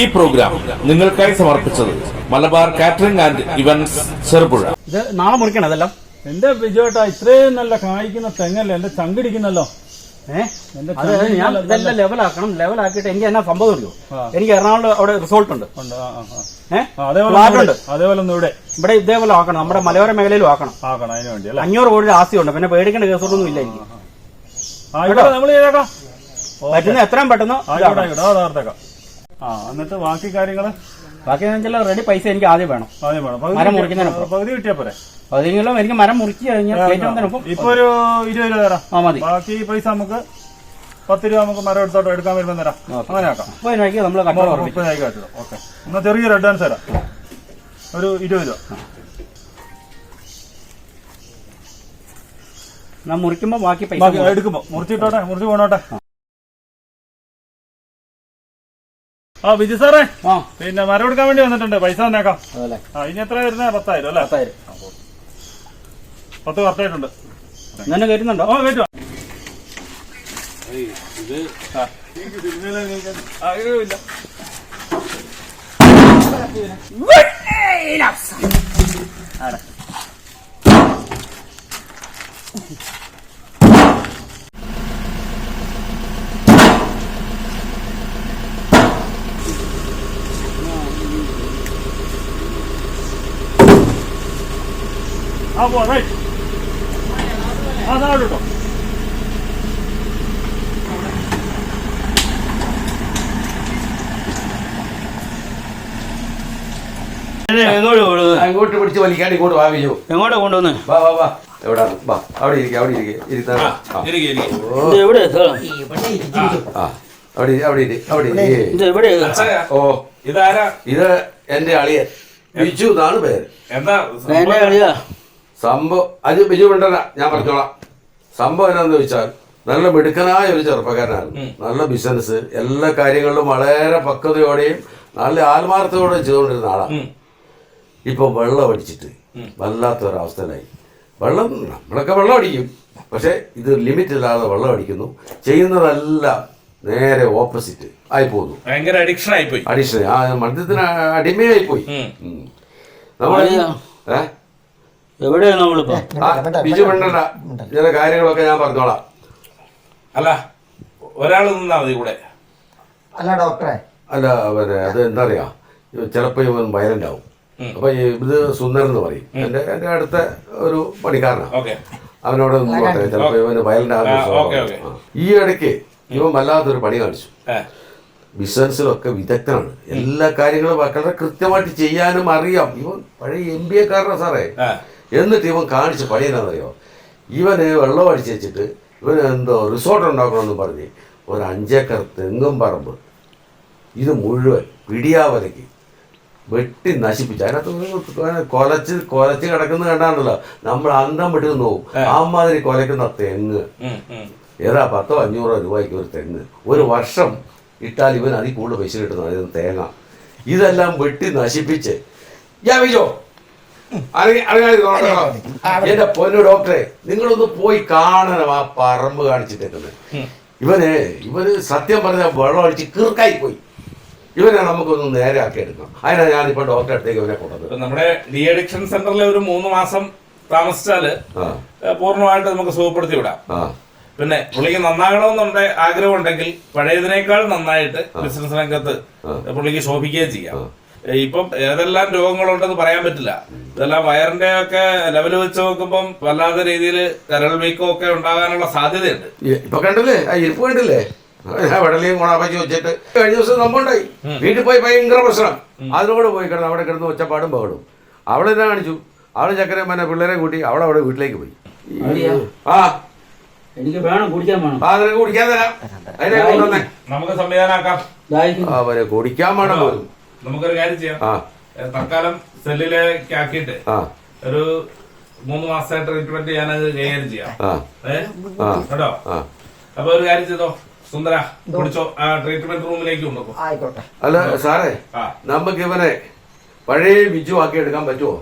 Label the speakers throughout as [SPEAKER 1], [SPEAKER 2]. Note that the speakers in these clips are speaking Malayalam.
[SPEAKER 1] ഈ പ്രോഗ്രാം നിങ്ങൾക്കായി സമർപ്പിച്ചത് Malabar catering and events Cherupuzha.
[SPEAKER 2] ഇത് നാളെ മുറിക്കണം അതെല്ലാം.
[SPEAKER 3] എന്റെ വിജയേട്ടാ ഇത്രയും നല്ല കായ്ക്കുന്ന തെങ്ങല്ലേ? എന്റെ ചങ്കിടിക്കുന്നല്ലോ.
[SPEAKER 2] ഏഹ് ഞാൻ ഇതെല്ലാം ലെവലാക്കണം. ലെവലാക്കിയിട്ട് എനിക്ക് എന്നാ സംഭവം അറിയോ? എനിക്ക് എറണാകുളം അവിടെ റിസോർട്ട് ഉണ്ട്.
[SPEAKER 3] അതേപോലെ ഇവിടെ. ഇവിടെ
[SPEAKER 2] ഇതേപോലെ ആക്കണം. നമ്മുടെ മലയോര മേഖലയിലും ആക്കണം.
[SPEAKER 3] ആക്കണം അതിനു വേണ്ടി അല്ലേ?
[SPEAKER 2] അഞ്ഞൂറ് കോടിയുടെ ആസ്തിയുണ്ട്. പിന്നെ പേടിക്കേണ്ട കേസൊന്നും ഇല്ല എനിക്ക്. പറ്റുന്ന എത്രയും പെട്ടെന്ന്
[SPEAKER 3] ആ എന്നിട്ട് ബാക്കി കാര്യങ്ങൾ?
[SPEAKER 2] ബാക്കി വെച്ചാൽ റെഡി പൈസ എനിക്ക് ആദ്യം വേണം.
[SPEAKER 3] ആദ്യം വേണം. പകുതി
[SPEAKER 2] മരം
[SPEAKER 3] കിട്ടിയാ-
[SPEAKER 2] മുറിക്കുന്നതിനൊപ്പം.
[SPEAKER 3] പകുതി കിട്ടിയാ പോരെ?
[SPEAKER 2] അതെങ്കിലും എനിക്ക് മരം മുറിച്ച് കഴിഞ്ഞാൽ കയറ്റുന്നതിനൊപ്പം
[SPEAKER 3] ഇപ്പൊ ഒരു ഇരുപത് രൂപ തരാം.
[SPEAKER 2] ആ മതി.
[SPEAKER 3] ബാക്കി പൈസ നമുക്ക് പത്ത് രൂപ നമുക്ക് മരം എടുത്തോട്ട് എടുക്കാൻ വരുമ്പോൾ തരാം. അങ്ങനെ ആക്കാം.
[SPEAKER 2] അപ്പൊ അതിനാക്കി നമ്മൾ കട്ടോളം ഉറപ്പിച്ചു
[SPEAKER 3] മുപ്പതിനായിരം ആക്കിടും ഓക്കെ. എന്നാ ചെറിയൊരു അഡ്വാൻസ് തരാം. ഒരു ഇരുപത് രൂപ.
[SPEAKER 2] എന്നാ മുറിക്കുമ്പോ ബാക്കി പൈസ
[SPEAKER 3] ബാക്കി എടുക്കുമ്പോ. മുറിച്ചിട്ടോട്ടെ? മുറിച്ച് പോണോട്ടെ? ആ വിജി സാറേ.
[SPEAKER 2] ആ.
[SPEAKER 3] പിന്നെ മരം എടുക്കാൻ വേണ്ടി വന്നിട്ടുണ്ട്. പൈസ തന്നേക്കാം.
[SPEAKER 2] അതല്ലേ?
[SPEAKER 3] ആ ഇനി എത്ര വരുന്ന? പത്തായിരം അല്ലേ?
[SPEAKER 2] പത്തായിരം.
[SPEAKER 3] പത്ത് കറക്റ്റായിട്ടുണ്ട്
[SPEAKER 2] ഇന്നെ കയറ്റുന്നുണ്ടോ?
[SPEAKER 3] ഓ കേട്ടോ ആ പോ റൈറ്റ് ആ നാളെ കേട്ടോ
[SPEAKER 4] അങ്ങോട്ട് പിടിച്ച് വലിക്കാണ്ട് ഇങ്ങോട്ട് വാ ബിജു.
[SPEAKER 2] എങ്ങോട്ടാ കൊണ്ടുവന്ന്?
[SPEAKER 4] വാ വാ വാ. എവിടെ? വാ അവിടെ ഇരിക്കുക അവിടെ ഇരിക്കുക ഇരുത്താ.
[SPEAKER 2] എവിടെ
[SPEAKER 4] ആ അവിടെ അവിടെ അവിടെ ഇരി.
[SPEAKER 2] ഇത് എവിടെ?
[SPEAKER 4] ഓ.
[SPEAKER 1] ഇതാരാ?
[SPEAKER 4] ഇത് എന്റെ അളിയൻ. ബിജു എന്നാണ് പേര്.
[SPEAKER 1] എന്താ
[SPEAKER 2] എന്റെ കളിയാ
[SPEAKER 4] സംഭവം അത് ബിജു വേണ്ടല്ല ഞാൻ പറഞ്ഞോളാം. സംഭവം എന്നാന്ന് ചോദിച്ചാൽ നല്ല മിടുക്കനായ ഒരു ചെറുപ്പക്കാരനാണ്. നല്ല ബിസിനസ് എല്ലാ കാര്യങ്ങളിലും വളരെ പക്വതയോടെയും നല്ല ആത്മാർത്ഥതയോടെയും ചെയ്തുകൊണ്ടിരുന്ന ആളാണ് ഇപ്പൊ വെള്ളം അടിച്ചിട്ട് വല്ലാത്തൊരവസ്ഥയിലായി. വെള്ളം നമ്മളൊക്കെ വെള്ളം അടിക്കും. പക്ഷേ ഇത് ലിമിറ്റ് ഇല്ലാതെ വെള്ളം അടിക്കുന്നു. ചെയ്യുന്നതെല്ലാം നേരെ ഓപ്പോസിറ്റ് ആയി പോകുന്നു.
[SPEAKER 1] ഭയങ്കര അഡിക്ഷൻ ആയിപ്പോയി
[SPEAKER 4] അഡിക്ഷൻ ആ മദ്യത്തിന് അടിമയായി പോയി. നമ്മൾ? ഏഹ്
[SPEAKER 2] എവിടെയാണ് നമ്മളിപ്പോ?
[SPEAKER 4] ബിജു വേണ്ടണ്ട ചില കാര്യങ്ങളൊക്കെ ഞാൻ പറഞ്ഞോളാം.
[SPEAKER 1] അല്ല ഒരാൾ നിന്നാ മതി കൂടെ
[SPEAKER 5] അല്ല ഡോക്ടറെ.
[SPEAKER 4] അല്ല അവരെ അത് എന്താ അറിയാ ചിലപ്പോൾ ഇവൻ വയലന്റ് ആവും. അപ്പൊ ഈ ഇത് സുന്ദരൻ എന്ന് പറയും. എന്റെ എന്റെ അടുത്ത ഒരു പണിക്കാരനാണ്
[SPEAKER 1] ഓക്കെ.
[SPEAKER 4] അവനോട് ചിലപ്പോ ചിലപ്പോൾ ഇവന് വയലന്റ് ആകുന്ന
[SPEAKER 1] ഓക്കേ, ഓക്കേ.
[SPEAKER 4] ഈ ഇടയ്ക്ക് ഇവൻ വല്ലാത്തൊരു പണി കാണിച്ചു. ബിസിനസ്സിലൊക്കെ വിദഗ്ധനാണ്. എല്ലാ കാര്യങ്ങളും വളരെ കൃത്യമായിട്ട് ചെയ്യാനും അറിയാം. ഇവൻ പഴയ എം ബി എക്കാരനാണ് സാറേ. എന്നിട്ട് ഇവൻ കാണിച്ച പണിയെന്നറിയോ ഇവന് വെള്ളം അടിച്ച് വെച്ചിട്ട് ഇവന് എന്തോ റിസോർട്ട് ഉണ്ടാക്കണമെന്ന് പറഞ്ഞ് ഒരു അഞ്ചേക്കർ തെങ്ങും പറമ്പ്. ഇത് മുഴുവൻ പിടിയാവലയ്ക്ക്. വെട്ടി നശിപ്പിച്ചു. അതിനകത്ത് കൊലച്ച് കൊലച്ച് കിടക്കുന്നത് കണ്ടാണല്ലോ. നമ്മൾ അന്തം വിട്ടു നോവും അമ്മാതിരി കൊലക്കുന്ന തെങ്ങ്. ഏതാ പത്തോ അഞ്ഞൂറോ രൂപയ്ക്ക് ഒരു തെങ്ങ്. ഒരു വർഷം ഇട്ടാൽ ഇവൻ അതിൽ കൂടുതൽ പൈസ കിട്ടുന്നു അതിന് തേങ്ങ. ഇതെല്ലാം വെട്ടി നശിപ്പിച്ച്. ഞാൻ വിജോ. എന്റെ പൊന്നു ഡോക്ടറെ നിങ്ങളൊന്ന് പോയി കാണണം ആ പറമ്പ് കാണിച്ചിട്ടേക്കുന്നത്. ഇവന് ഇവന് സത്യം പറഞ്ഞ വെള്ളം അടിച്ച് കീർക്കായി പോയി. ഇവനെ നമുക്കൊന്ന് നേരെ ആക്കി എടുക്കണം അതിനാ ഞാനിപ്പോ ഡോക്ടറെ അടുത്തേക്ക് ഇവനെ കൊണ്ടത്
[SPEAKER 1] നമ്മുടെ ഡി അഡിക്ഷൻ സെന്ററിൽ ഒരു മൂന്ന് മാസം താമസിച്ചാൽ പൂർണമായിട്ട് നമുക്ക് സുഖപ്പെടുത്തി വിടാം. പിന്നെ പുള്ളിക്ക് നന്നാകണമെന്നുണ്ട് ആഗ്രഹം ഉണ്ടെങ്കിൽ പഴയതിനേക്കാൾ നന്നായിട്ട് ബിസിനസ് രംഗത്ത് പുള്ളിക്ക് ശോഭിക്കുകയും ചെയ്യാം. ഇപ്പം ഏതെല്ലാം രോഗങ്ങളുണ്ടെന്ന് പറയാൻ പറ്റില്ല. ഇതെല്ലാം വയറിന്റെ ഒക്കെ ലെവൽ വെച്ച് നോക്കുമ്പം വല്ലാത്ത രീതിയിൽ കരൾ വീക്കം ഒക്കെ ഉണ്ടാകാനുള്ള സാധ്യതയുണ്ട്.
[SPEAKER 4] ഇപ്പൊ കണ്ടില്ലേ? ആ ഇരിപ്പ് കണ്ടില്ലേ? ഞാൻ വെടലിയും ഗുണാപ്പച്ചി വെച്ചിട്ട് കഴിഞ്ഞ ദിവസം നമ്മുണ്ടായി വീട്ടിൽ പോയി ഭയങ്കര പ്രശ്നം. അതിലൂടെ പോയി കിടന്ന് അവിടെ കിടന്ന് ഒച്ചപ്പാടും പകടും അവളെ എന്നാ കാണിച്ചു. അവൾ ചക്കരം പിന്നെ പിള്ളേരെ കൂട്ടി അവളെ അവിടെ വീട്ടിലേക്ക് പോയി. ആ.
[SPEAKER 2] എനിക്ക് വേണം കുടിക്കാൻ വേണം.
[SPEAKER 4] ആ നിനക്ക് കുടിക്കാൻ തരാം. അതിനെ കൊണ്ടുവന്നേ.
[SPEAKER 1] നമുക്ക് സംവിധാനാക്കാം
[SPEAKER 2] ആക്കാം.
[SPEAKER 4] അവരെ കുടിക്കാൻ വേണം പോലും.
[SPEAKER 1] നമുക്കൊരു കാര്യം ചെയ്യാം. തൽക്കാലം സെല്ലിലേക്ക് ആക്കിയിട്ട് ഒരു മൂന്ന് മാസത്തെ ട്രീറ്റ്മെന്റ് ഞാനത് കൈകാര്യം ചെയ്യാം. കേട്ടോ? അപ്പൊ ഒരു കാര്യം ചെയ്തോ? സുന്ദര കുടിച്ചോ? ആ ട്രീറ്റ്മെന്റ് റൂമിലേക്ക് കൊണ്ടുപോ
[SPEAKER 5] ആയിക്കോട്ടെ.
[SPEAKER 4] അല്ല സാറേ നമുക്ക് ഇവനെ പഴയ ബിജു ആക്കി എടുക്കാൻ പറ്റുമോ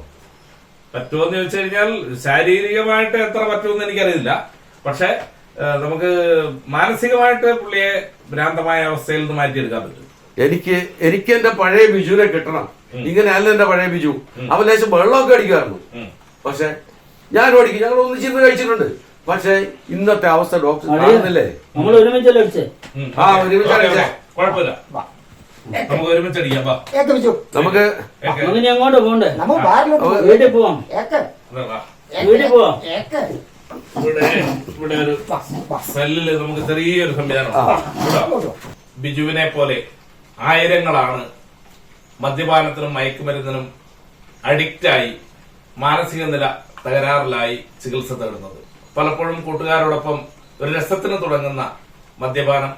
[SPEAKER 1] പറ്റുമെന്ന് ചോദിച്ചു കഴിഞ്ഞാൽ ശാരീരികമായിട്ട് എത്ര പറ്റുമെന്ന് എനിക്കറിയില്ല. പക്ഷെ നമുക്ക് മാനസികമായിട്ട് പുള്ളിയെ ഭ്രാന്തമായ അവസ്ഥയിൽ നിന്ന് മാറ്റിയെടുക്കാൻ പറ്റും.
[SPEAKER 4] എനിക്ക് എനിക്ക് എന്റെ പഴയ ബിജുവിനെ കിട്ടണം. ഇങ്ങനെ അല്ല എന്റെ പഴയ ബിജു. അവൻ ലേശം വെള്ളമൊക്കെ അടിക്കുമായിരുന്നു. പക്ഷെ ഞാൻ ഓടിക്കും ഞങ്ങൾ ഒന്നിച്ചിരുന്ന് കഴിച്ചിട്ടുണ്ട്. പക്ഷെ ഇന്നത്തെ അവസ്ഥ ഡോക്ടർ കാണുന്നില്ലേ?
[SPEAKER 2] നമ്മൾ ഒരുമിച്ചല്ലേ അടിച്ചേ?
[SPEAKER 4] ആ, ഒരുമിച്ച് അടിച്ചേ.
[SPEAKER 1] കുഴപ്പമില്ല. നമുക്ക് ഒരുമിച്ച് അടിക്കാം
[SPEAKER 4] നമുക്ക്.
[SPEAKER 2] അങ്ങോട്ട് പോകണ്ടേ
[SPEAKER 5] നമുക്ക് ബാറിലോട്ട് പോകാം.
[SPEAKER 2] വീട്ടിൽ പോവാം.
[SPEAKER 5] ഏക്ക്.
[SPEAKER 1] ഇവിടെ
[SPEAKER 2] വീട്ടിൽ പോവാം.
[SPEAKER 1] ഇവിടെ ഇവിടെ ഒരു സെല്ലിൽ നമുക്ക് ചെറിയൊരു സംവിധാനം ബിജുവിനെ പോലെ. ആയിരങ്ങളാണ് മദ്യപാനത്തിനും മയക്കുമരുന്നിനും അഡിക്റ്റായി മാനസിക നില തകരാറിലായി ചികിത്സ തേടുന്നത്. പലപ്പോഴും കൂട്ടുകാരോടൊപ്പം ഒരു രസത്തിന് തുടങ്ങുന്ന മദ്യപാനം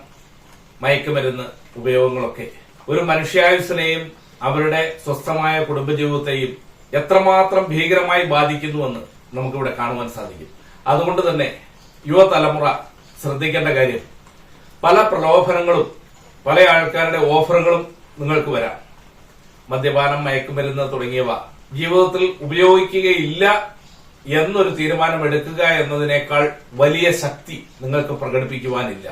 [SPEAKER 1] മയക്കുമരുന്ന് ഉപയോഗങ്ങളൊക്കെ. ഒരു മനുഷ്യായുസിനെയും അവരുടെ സ്വസ്ഥമായ കുടുംബജീവിതത്തെയും എത്രമാത്രം ഭീകരമായി ബാധിക്കുന്നുവെന്ന് നമുക്കിവിടെ കാണുവാൻ സാധിക്കും. അതുകൊണ്ട് തന്നെ യുവതലമുറ ശ്രദ്ധിക്കേണ്ട കാര്യം പല പ്രലോഭനങ്ങളും പല ആൾക്കാരുടെ ഓഫറുകളും നിങ്ങൾക്ക് വരാം. മദ്യപാനം മയക്കുമരുന്ന് തുടങ്ങിയവ ജീവിതത്തിൽ ഉപയോഗിക്കുകയില്ല എന്നൊരു തീരുമാനം എടുക്കുക എന്നതിനേക്കാൾ വലിയ ശക്തി നിങ്ങൾക്ക് പ്രകടിപ്പിക്കുവാനില്ല.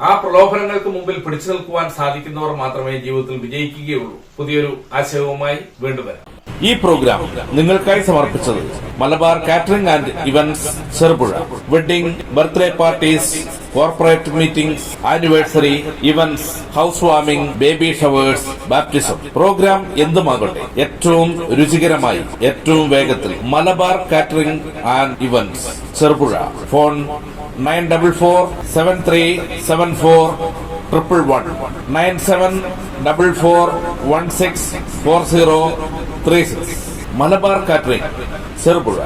[SPEAKER 1] ആ പ്രലോഭനങ്ങൾക്ക് മുമ്പിൽ പിടിച്ചു നിൽക്കുവാൻ സാധിക്കുന്നവർ മാത്രമേ ജീവിതത്തിൽ വിജയിക്കുകയുള്ളൂ. പുതിയൊരു ആശയവുമായി വീണ്ടും വരാം. ഈ പ്രോഗ്രാം നിങ്ങൾക്കായി സമർപ്പിച്ചത് Malabar catering and events Cherupuzha. Wedding birthday parties corporate meetings anniversary events house warming baby showers baptism. Programme എന്തുമാകട്ടെ ഏറ്റവും രുചികരമായി ഏറ്റവും വേഗത്തിൽ. Malabar catering and events. Cherupuzha. Phone nine double four seven three seven four triple one. Nine seven double four one six four zero three six. Malabar catering. Cherupuzha.